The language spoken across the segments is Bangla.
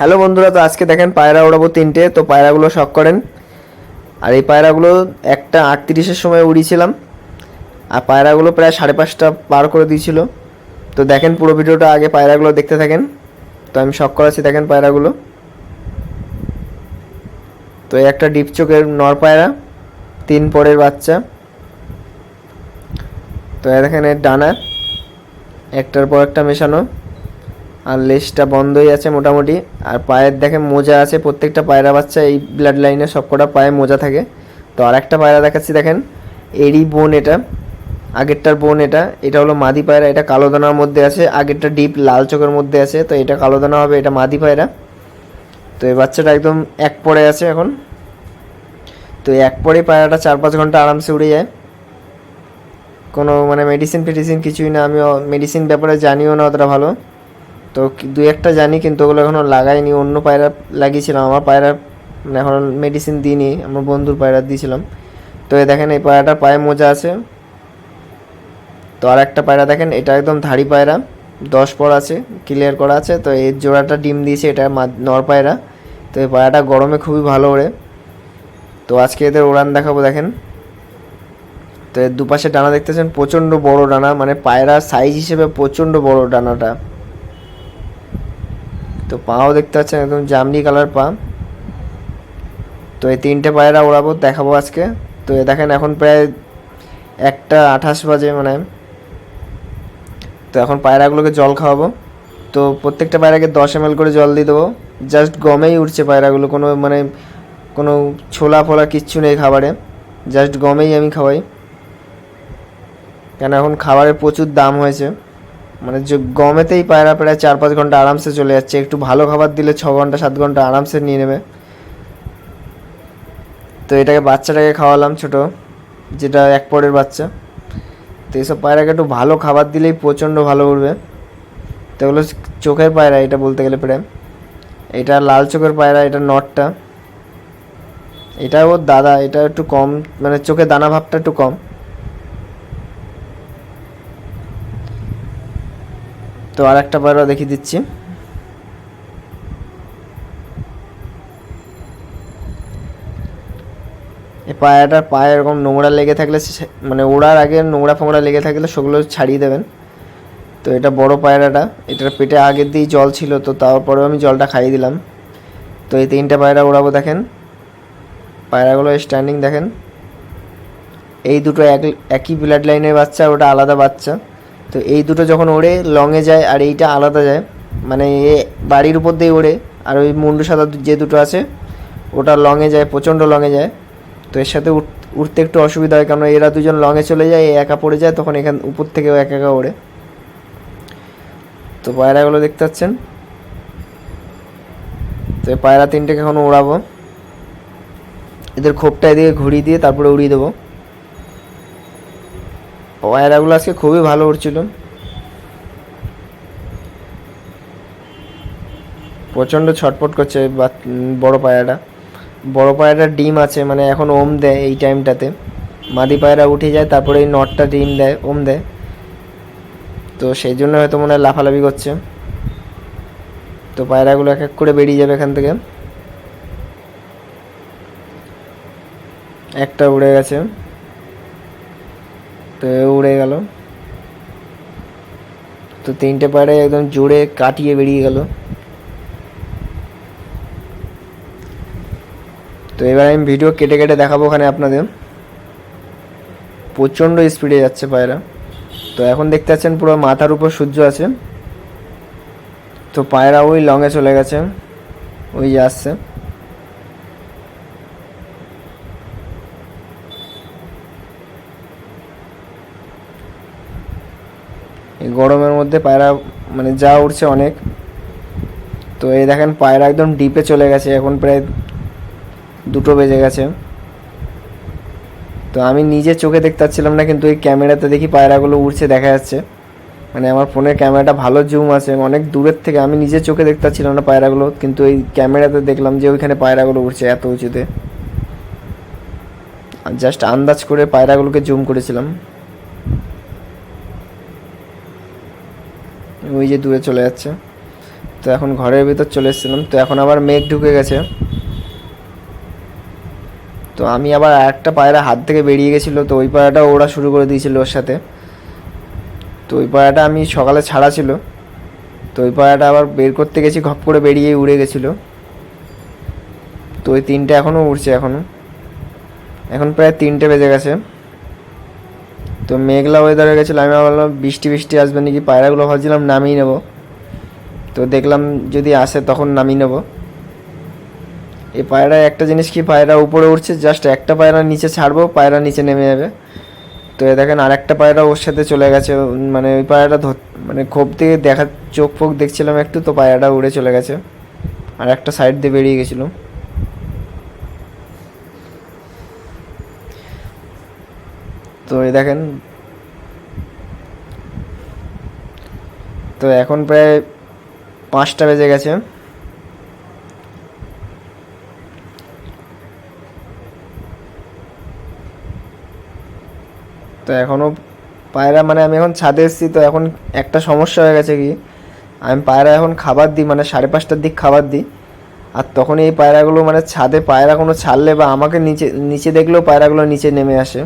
হ্যালো বন্ধুরা, তো আজকে দেখেন পায়রা উড়াবো তিনটে, তো পায়রাগুলো শখ করেন। আর এই পায়রাগুলো একটা আটত্রিশের সময় উড়িয়েছিলাম, আর পায়রাগুলো প্রায় সাড়ে পাঁচটা পার করে দিয়েছিল। তো দেখেন পুরো ভিডিওটা, আগে পায়রাগুলো দেখতে থাকেন। তো আমি শখ করাচ্ছি দেখেন পায়রাগুলো। তো একটা ডিপ চোখের নর পায়রা, তিন পরের বাচ্চা। তো দেখেন এর ডানা, একটার পর একটা মেশানো। আর লেজটা বন্ধই আছে মোটামুটি। আর পায়ের দেখে মোজা আছে, প্রত্যেকটা পায়রা বাচ্চা এই ব্লাড লাইনে সবকটা পায়ে মোজা থাকে। তো আর একটা পায়রা দেখাচ্ছি, দেখেন। এরই বোন এটা, আগেরটার বোন এটা। এটা হলো মাদি পায়রা, এটা কালো দানার মধ্যে আছে, আগেরটা ডিপ লাল চোখের মধ্যে আছে, তো এটা কালো দানা হবে, এটা মাদি পায়রা। তো এই বাচ্চাটা একদম এক পরে আছে এখন। তো এক পরে পায়রাটা চার পাঁচ ঘণ্টা আরামসে উড়ে যায়। কোনো মানে মেডিসিন ফেডিসিন কিছুই না আমি মেডিসিন ব্যাপারে জানিও না অতটা ভালো। তো দুই একটা জানি, কিন্তু ওগুলো এখনও লাগাইনি। অন্য পায়রা লাগিয়েছিলাম, আমার পায়রা মানে এখন মেডিসিন দিইনি, আমার বন্ধুর পায়রা দিয়েছিলাম। তো এই দেখেন, এই পায়রাটার পায়ে মোজা আছে। তো আর একটা পায়রা দেখেন, এটা একদম ধাড়ি পায়রা। দশ পর আছে ক্লিয়ার করা আছে। তো এর জোড়াটা ডিম দিয়েছে, এটা নর পায়রা। তো এই পায়রাটা গরমে খুবই ভালো ওড়ে। তো আজকে এদের উড়ান দেখাবো, দেখেন। তো এর দুপাশে ডানা দেখতেছেন, প্রচণ্ড বড় ডানা মানে পায়রা সাইজ হিসেবে প্রচণ্ড বড় ডানাটা। তো পাও দেখতে পাচ্ছেন একদম জামনি কালার পা। তো এই তিনটে পায়রা ওড়াবো, দেখাবো আজকে। তো দেখেন এখন প্রায় একটা আঠাশ বাজে মানে। তো এখন পায়রাগুলোকে জল খাওয়াবো। তো প্রত্যেকটা পায়রাকে দশ এম করে জল দিয়ে দেবো। জাস্ট গমেই উঠছে পায়রাগুলো, কোনো মানে কোনো ছোলা ফোলা কিচ্ছু নেই খাবারে। জাস্ট গমেই আমি খাওয়াই। কেন এখন খাবারের প্রচুর দাম হয়েছে। মানে যে গমেতেই পায়রা প্রায় চার পাঁচ ঘণ্টা আরামসে চলে যাচ্ছে। একটু ভালো খাবার দিলে ছ ঘণ্টা, সাত ঘণ্টা আরামসে নিয়ে নেবে। তো এটাকে বাচ্চাটাকে খাওয়ালাম ছোট, যেটা এক পরের বাচ্চা। তো এইসব পায়রাকে একটু ভালো খাবার দিলেই প্রচণ্ড ভালো উঠবে তো এগুলো চোখের পায়রা এটা বলতে গেলে প্রায়। এটা লাল চোখের পায়রা, এটা নটটা। এটা ওর দাদা, এটা একটু কম মানে চোখে দানা ভাবটা একটু কম। তো আর একটা পায়রা দেখিয়ে দিচ্ছি। এই পায়রাটার পায়ে এরকম নোংরা লেগে থাকলে মানে ওড়ার আগে নোংরা ফোংরা লেগে থাকলে সেগুলো ছাড়িয়ে দেবেন। তো এটা বড় পায়রাটা, এটার পেটে আগের দিয়েই জল ছিল, তো তারপরেও আমি জলটা খাইয়ে দিলাম। তো এই তিনটে পায়রা ওড়াবো দেখেন। পায়রাগুলো স্ট্যান্ডিং দেখেন। এই দুটো এক একই ব্লাড লাইনের বাচ্চা, ওটা আলাদা বাচ্চা। তো এই দুটো যখন ওড়ে, লংয়ে যায় আর এইটা আলাদা যায় মানে এ বাড়ির উপর দিয়ে ওড়ে আর ওই মুন্ডু সাদা যে দুটো আছে, ওটা লংয়ে যায়, প্রচণ্ড লংয়ে যায়। তো এর সাথে উঠ- উঠতে একটু অসুবিধা হয় কারণ এরা দুজন লংয়ে চলে যায়, এ একা পড়ে যায়, তখন এখান উপর থেকেও একা একা ওড়ে। তো পায়রাগুলো দেখতে পাচ্ছেন? তো পায়রা তিনটেকে এখন ওড়াবো। এদের খোপটা এদিকে ঘুরিয়ে দিয়ে তারপরে উড়িয়ে দেবো। পায়রাগুলো আজকে খুবই ভালো উঠছিল প্রচণ্ড ছটপট করছে বড় পায়রাটা। বড় পায়রাটার ডিম আছে মানে এখন ওম দেয় এই টাইমটাতে। মাদি পায়রা উঠে যায়, তারপরে এই নটটা ডিম দেয়, ওম দেয়। তো সেই জন্য হয়তো মনে হয় লাফালাফি করছে। তো পায়রাগুলো এক এক করে বেরিয়ে যাবে এখান থেকে। একটা উড়ে গেছে। তো উড়ে গেল। তো তিনটে পায়রা একদম জোরে কাটিয়ে বেরিয়ে গেল। তো এবার আমি ভিডিও কেটে কেটে দেখাবো ওখানে আপনাদের। প্রচণ্ড স্পিডে যাচ্ছে পায়রা। তো এখন দেখতে পাচ্ছেন পুরো মাথার উপর সূর্য আছে। তো পায়রা ওই লংয়ে চলে গেছে। ওই যে আসছে। গরমের মধ্যে পায়রা মানে যা উঠছে অনেক। তো এই দেখেন, পায়রা একদম ডিপে চলে গেছে, এখন প্রায় দুটো বেজে গেছে। তো আমি নিজে চোখে দেখতে পাচ্ছিলাম না, কিন্তু এই ক্যামেরাতে দেখি পায়রাগুলো উড়ছে, দেখা যাচ্ছে। মানে আমার ফোনের ক্যামেরাটা ভালো জুম আছে অনেক দূরের থেকে আমি নিজে চোখে দেখতে পাচ্ছিলাম না পায়রাগুলো, কিন্তু এই ক্যামেরাতে দেখলাম যে ওইখানে পায়রাগুলো উড়ছে এত উঁচুতে। জাস্ট আন্দাজ করে পায়রাগুলোকে জুম করেছিলাম। ওই যে দূরে চলে যাচ্ছে। তো এখন ঘরের ভিতর চলে এসেছিলাম। তো এখন আবার মেঘ ঢুকে গেছে। তো আমি আবার একটা পায়রা হাত থেকে বেরিয়ে গেছিল। তো ওই পায়রাটা ওরা শুরু করে দিয়েছিল ওর সাথে। তো ওই পায়রাটা আমি সকালে ছাড়া ছিল। তো ওই পায়রাটা আবার বের করতে গেছি, ঘপ করে বেরিয়ে উড়ে গেছিল। তো ওই তিনটে এখনও উড়ছে এখনও এখন প্রায় তিনটে বেজে গেছে। তো মেঘলা ওয়েদার হয়ে গেছিল আমি ভাবলাম বৃষ্টি বৃষ্টি আসবে নাকি, পায়রাগুলো ভাবছিলাম নামিয়ে নেব। তো দেখলাম যদি আসে তখন নামিয়ে নেব। এই পায়রা একটা জিনিস কি, পায়রা উপরে উঠছে জাস্ট একটা পায়রা নিচে ছাড়বো, পায়রা নিচে নেমে যাবে। তো এ দেখেন আর একটা পায়রা ওর সাথে চলে গেছে মানে ওই পায়রাটা ধর মানে খোপ থেকে দেখা চোখ ফোক দেখছিলাম একটু, তো পায়রাটা উড়ে চলে গেছে। আর একটা সাইড দিয়ে বেরিয়ে গেছিল তো এই দেখেন। তো এখন প্রায় পাঁচটা বেজে গেছে। তো এখনও পায়রা মানে আমি এখন ছাদে এসেছি, তো এখন একটা সমস্যা হয়ে গেছে কি, আমি পায়রা এখন খাবার দিই মানে সাড়ে পাঁচটার দিক খাবার দিই। আর তখন এই পায়রাগুলো মানে ছাদে পায়রা কোনো ছাড়লে বা আমাকে নিচে নিচে দেখলেও পায়রাগুলো নিচে নেমে আসে।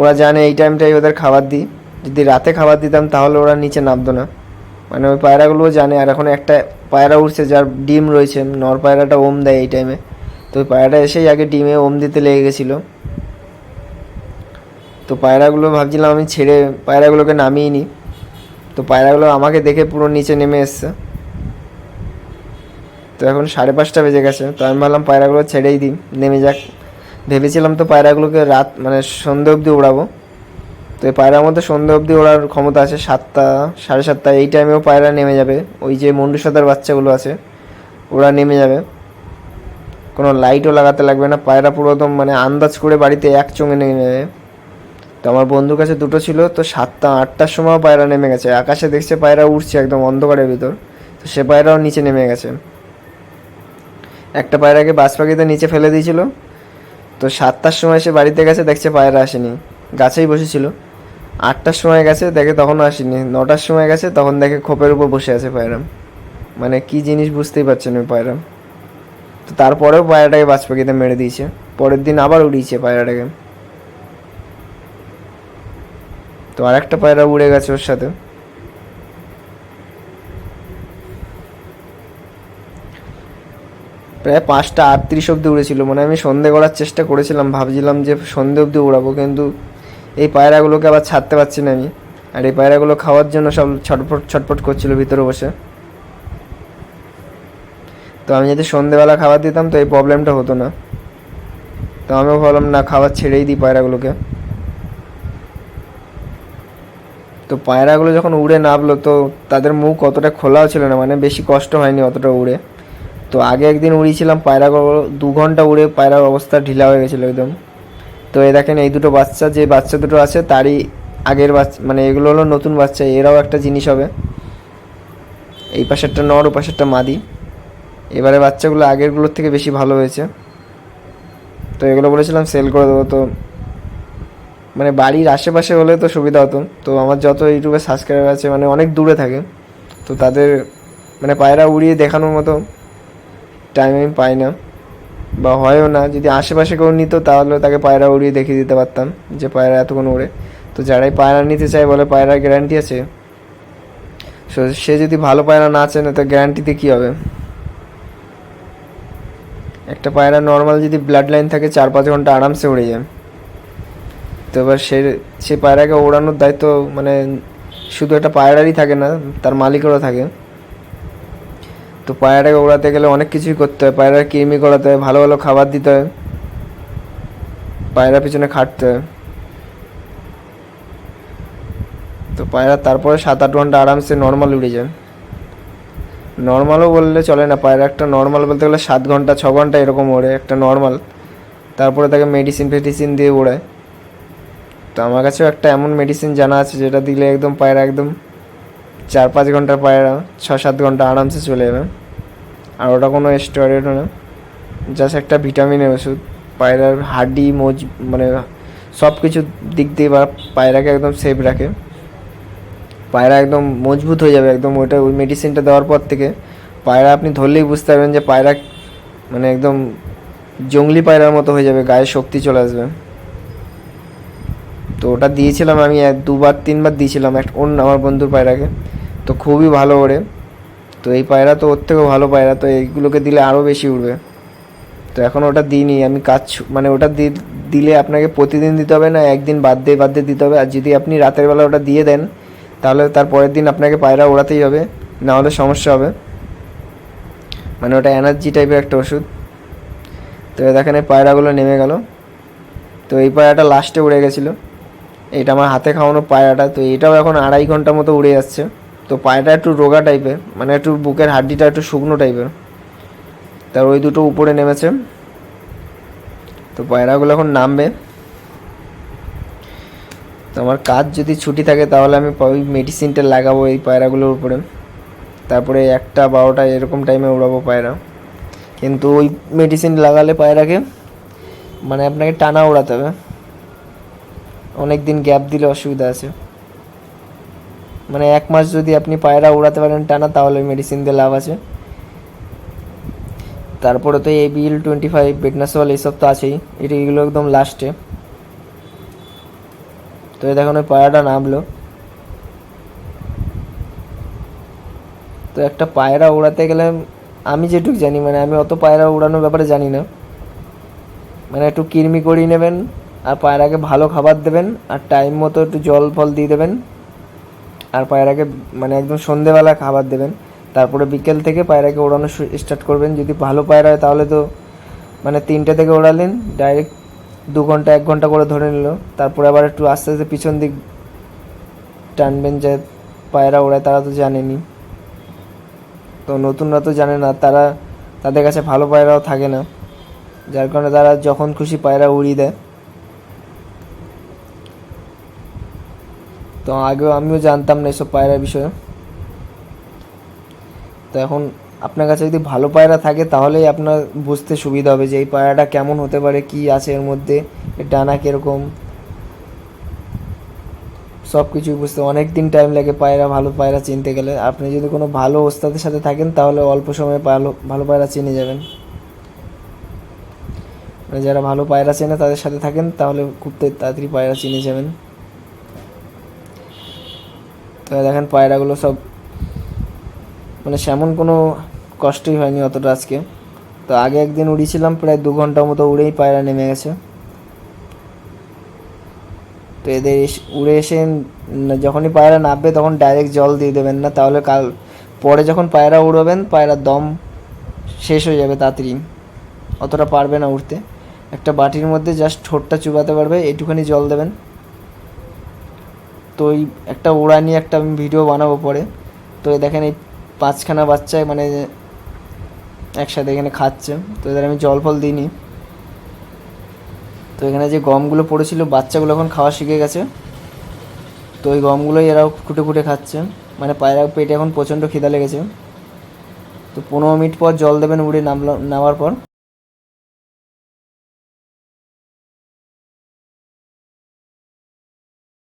ওরা জানে এই টাইমটাই ওদের খাবার দিই। যদি রাতে খাবার দিতাম, তাহলে ওরা নিচে নামতো না। মানে ওই পায়রাগুলোও জানে, আর এখন একটা পায়রা উঠছে যার ডিম রয়েছে, নর পায়রাটা ওম দেয় এই টাইমে তো ওই পায়রাটা এসেই আগে ডিমে ওম দিতে লেগে গেছিল। তো পায়রাগুলো, ভাবছিলাম আমি ছেড়ে পায়রাগুলোকে নামিয়ে নিই। তো পায়রাগুলো আমাকে দেখে পুরো নিচে নেমে এসছে। তো এখন সাড়ে পাঁচটা বেজে গেছে, তো আমি ভাবলাম পায়রাগুলো ছেড়েই দিই, নেমে যাক। ভেবেছিলাম তো পায়রাগুলোকে রাত মানে সন্ধে অবধি উড়াবো তো এই পায়রার মধ্যে সন্ধে অবধি ওড়ার ক্ষমতা আছে সাতটা, সাড়ে সাতটা, এই টাইমেও পায়রা নেমে যাবে। ওই যে মুন্ডু সাদার বাচ্চাগুলো আছে, ওরা নেমে যাবে। কোনো লাইটও লাগাতে লাগবে না, পায়রা পুরো একদম মানে আন্দাজ করে বাড়িতে এক চোঙে নেমে যাবে। তো আমার বন্ধুর কাছে দুটো ছিল, তো সাতটা, আটটার সময় পায়রা নেমে গেছে। আকাশে দেখছে পায়রা উঠছে একদম অন্ধকারের ভিতর, তো সে পায়রাও নিচে নেমে গেছে। একটা পায়রাকে বাজ পাখিতে নিচে ফেলে দিয়েছিল তো সাতটার সময় সে বাড়িতে গেছে, দেখছে পায়রা আসেনি। গাছেই বসেছিল। আটটার সময় গেছে, দেখে তখনও আসেনি। নটার সময় গেছে, তখন দেখে খোপের উপর বসে আছে পায়রা। মানে কি জিনিস বুঝতেই পারছেন ওই পায়রা। তো তারপরেও পায়রাটাকে বাজ পাখিতে মেরে দিয়েছে। পরের দিন আবার উড়িয়েছে পায়রাটাকে। তো আর একটা পায়রা উড়ে গেছে ওর সাথে। প্রায় পাঁচটা আটত্রিশ অব্দি উড়েছিল। মানে আমি সন্ধে করার চেষ্টা করেছিলাম, ভাবছিলাম যে সন্ধে অব্দি উড়াবো, কিন্তু এই পায়রাগুলোকে আবার ছাড়তে পারছি না আমি। আর এই পায়রাগুলো খাওয়ার জন্য সব ছটফট ছটফট করছিল ভিতরে বসে। তো আমি যদি সন্ধেবেলা খাবার দিতাম তো এই প্রবলেমটা হতো না। তো আমিও ভাবলাম, না, খাবার ছেড়েই দিই পায়রাগুলোকে। তো পায়রাগুলো যখন উড়ে নামলো, তো তাদের মুখ অতটা খোলাও ছিল না মানে বেশি কষ্ট হয়নি অতটা উড়ে। তো আগে একদিন উড়িয়েছিলাম পায়রা দু ঘণ্টা উড়ে পায়রার অবস্থা ঢিলা হয়ে গেছিল একদম। তো এ দেখেন এই দুটো বাচ্চা, যে বাচ্চা দুটো আছে তারই আগের বাচ্চা মানে এগুলো হলো নতুন বাচ্চা, এরাও একটা জিনিস হবে। এই পাশেরটা নর, ও পাশেরটা মাদি। এবারে বাচ্চাগুলো আগেরগুলোর থেকে বেশি ভালো হয়েছে। তো এগুলো বলেছিলাম সেল করে দেবো, তো মানে বাড়ির আশেপাশে হলে তো সুবিধা হতো। তো আমার যত ইউটিউবে সাবস্ক্রাইবার আছে মানে অনেক দূরে থাকে। তো তাদের মানে পায়রা উড়িয়ে দেখানোর মতো টাইম আমি পাই না। বা হয়ও না, যদি আশেপাশে কেউ নিত তাহলে তাকে পায়রা উড়িয়ে দেখিয়ে দিতে পারতাম যে পায়রা এতক্ষণ উড়ে তো যারাই পায়রা নিতে চায় বলে পায়রার গ্যারান্টি আছে? সো সে যদি ভালো পায়রা না চেনে তো গ্যারান্টিতে কী হবে? একটা পায়রা নর্মাল যদি ব্লাড লাইন থাকে চার পাঁচ ঘণ্টা আরামসে উড়ে যায়। তো এবার সে সে পায়রাকে ওড়ানোর দায়িত্ব মানে শুধু একটা পায়রারই থাকে না, তার মালিকেরও থাকে। তো পায়রাটাকে ওড়াতে গেলে অনেক কিছুই করতে হয়। পায়রার কৃমি করাতে হয়, ভালো ভালো খাবার দিতে হয়। পায়রার পিছনে খাটতে হয়। তো পায়রা তারপরে সাত আট ঘণ্টা আরামসে নর্মাল উড়ে যায়। নর্মালও বললে চলে না, পায়রা একটা নর্মাল বলতে গেলে সাত ঘণ্টা, ছ ঘণ্টা এরকম ওড়ে, একটা নর্মাল তারপরে তাকে মেডিসিন ফেডিসিন দিয়ে ওড়ায়। তো আমার কাছেও একটা এমন মেডিসিন জানা আছে, যেটা দিলে একদম পায়রা একদম চার পাঁচ ঘণ্টার পায়রা ছ সাত ঘণ্টা আরামসে চলে যাবে আর ওটা কোনো স্টেরয়েডও না। জাস্ট একটা ভিটামিনের ওষুধ, পায়রার হাড্ডি, মজ মানে সব কিছু দিক দিয়ে বা পায়রাকে একদম সেফ রাখে। পায়রা একদম মজবুত হয়ে যাবে, একদম ওইটা ওই মেডিসিনটা দেওয়ার পর থেকে। পায়রা আপনি ধরলেই বুঝতে পারবেন যে পায়রা মানে একদম জঙ্গলি পায়রার মতো হয়ে যাবে, গায়ে শক্তি চলে আসবে। তো ওটা দিয়েছিলাম আমি, এক দুবার, তিনবার দিয়েছিলাম, এক অন্য আমার বন্ধুর পায়রাকে। তো খুবই ভালো ওড়ে তো এই পায়রা তো ওর থেকেও ভালো পায়রা, তো এইগুলোকে দিলে আরও বেশি উড়বে। তো এখন ওটা দিইনি, আমি কাজ মানে ওটা দিলে আপনাকে প্রতিদিন দিতে হবে না, একদিন বাদ দিয়ে বাদ দিয়ে দিতে হবে। আর যদি আপনি রাতের বেলা ওটা দিয়ে দেন, তাহলে তার পরের দিন আপনাকে পায়রা ওড়াতেই হবে, না হলে সমস্যা হবে। মানে ওটা এনার্জি টাইপের একটা ওষুধ। তো দেখেন এই পায়রাগুলো নেমে গেল। তো এই পায়রাটা লাস্টে উড়ে গেছিল। এটা আমার হাতে খাওয়ানো পায়রাটা, তো এটাও এখন আড়াই ঘণ্টা মতো উড়ে যাচ্ছে। তো পায়রাটা একটু রোগা টাইপের মানে একটু বুকের হাড্ডিটা একটু শুকনো টাইপের। তার ওই দুটো উপরে নেমেছে। তো পায়রাগুলো এখন নামবে। তো আমার কাজ যদি ছুটি থাকে তাহলে আমি ওই মেডিসিনটা লাগাবো এই পায়রাগুলোর উপরে। তারপরে একটা বারোটা এরকম টাইমে উড়াবো পায়রা। কিন্তু ওই মেডিসিন লাগালে পায়রাকে মানে আপনাকে টানা উড়াতে হবে। অনেক দিন গ্যাপ দিলে অসুবিধা আছে। মানে এক মাস যদি আপনি পায়রা উড়াতে পারেন টানা, তাহলে মেডিসিন দিয়ে লাভ আছে। তারপরে তো এই বিল টোয়েন্টি ফাইভ বেটনাসল এইসব তো আছেই। এটা এগুলো একদম লাস্টে তো দেখুন, ওই পায়রাটা নামলো। তো একটা পায়রা উড়াতে গেলে আমি যেটুকু জানি মানে আমি অত পায়রা উড়ানোর ব্যাপারে জানি না। মানে একটু কিরমি করিয়ে নেবেন, আর পায়রাকে ভালো খাবার দেবেন, আর টাইম মতো একটু জল ফল দিয়ে দেবেন। আর পায়রাকে মানে একদম সন্ধেবেলা খাবার দেবেন। তারপরে বিকেল থেকে পায়রাকে ওড়ানো স্টার্ট করবেন। যদি ভালো পায়রা হয় তাহলে তো মানে তিনটে থেকে ওড়ালেন ডাইরেক্ট দু ঘণ্টা, এক ঘণ্টা করে ধরে নিল। তারপরে আবার একটু আস্তে আস্তে পিছন দিক টানবেন যে পায়রা ওড়ায়, তারা তো জানেনি। তো নতুনরা তো জানে না, তারা তাদের কাছে ভালো পায়রাও থাকে না। যার কারণে তারা যখন খুশি পায়রা উড়িয়ে দেয়। তো আগেও আমিও জানতাম না এসব পায়রার বিষয়ে। তো এখন আপনার কাছে যদি ভালো পায়রা থাকে, তাহলেই আপনার বুঝতে সুবিধা হবে যে এই পায়রাটা কেমন হতে পারে, কি আছে এর মধ্যে, এর ডানা কীরকম। সব কিছুই বুঝতে অনেক দিন টাইম লাগে পায়রা, ভালো পায়রা চিনতে গেলে। আপনি যদি কোনো ভালো ওস্তাদের সাথে থাকেন, তাহলে অল্প সময়ে ভালো ভালো পায়রা চিনে যাবেন। মানে যারা ভালো পায়রা চেনে তাদের সাথে থাকেন, তাহলে খুব তাড়াতাড়ি পায়রা চিনে যাবেন। তো দেখেন পায়রাগুলো সব মানে সেমন কোনো কষ্টই হয়নি অতটা আজকে। তো আগে একদিন উড়িয়েছিলাম, প্রায় দু ঘণ্টার মতো উড়েই পায়রা নেমে গেছে। তো এদের উড়ে এসে যখনই পায়রা নামবে তখন ডাইরেক্ট জল দিয়ে দেবেন না, তাহলে কাল, পরে যখন পায়রা উড়বেন, পায়রার দম শেষ হয়ে যাবে তাড়াতাড়ি। অতটা পারবে না উঠতে একটা বাটির মধ্যে জাস্ট ঠোঁটটা চুবাতে পারবে এইটুখানি জল দেবেন। তো ওই একটা ওড়া নিয়ে একটা আমি ভিডিও বানাবো পরে। তো দেখেন এই পাঁচখানা বাচ্চা মানে একসাথে এখানে খাচ্ছে। তো এদের আমি জল ফল দিইনি। তো এখানে যে গমগুলো পড়েছিল, বাচ্চাগুলো এখন খাওয়া শিখে গেছে। তো ওই গমগুলোই এরাও খুঁটে খুঁটে খাচ্ছে। মানে পায়রা পেটে এখন প্রচণ্ড খিদা লেগেছে। তো পনেরো মিনিট পর জল দেবেন উড়ে নামলো নামার পর।